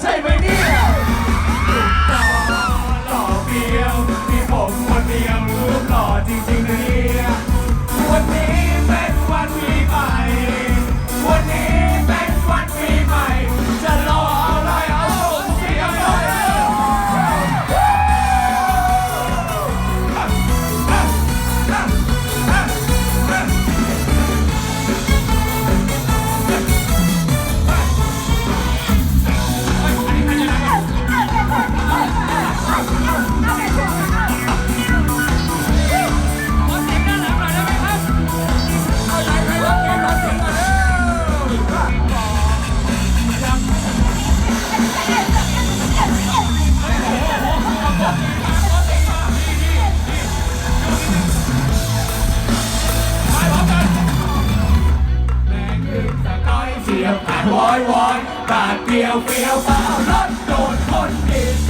say we วอยวอยปากเปียวเปียวฟ้าวรถโดนคนผิดผิด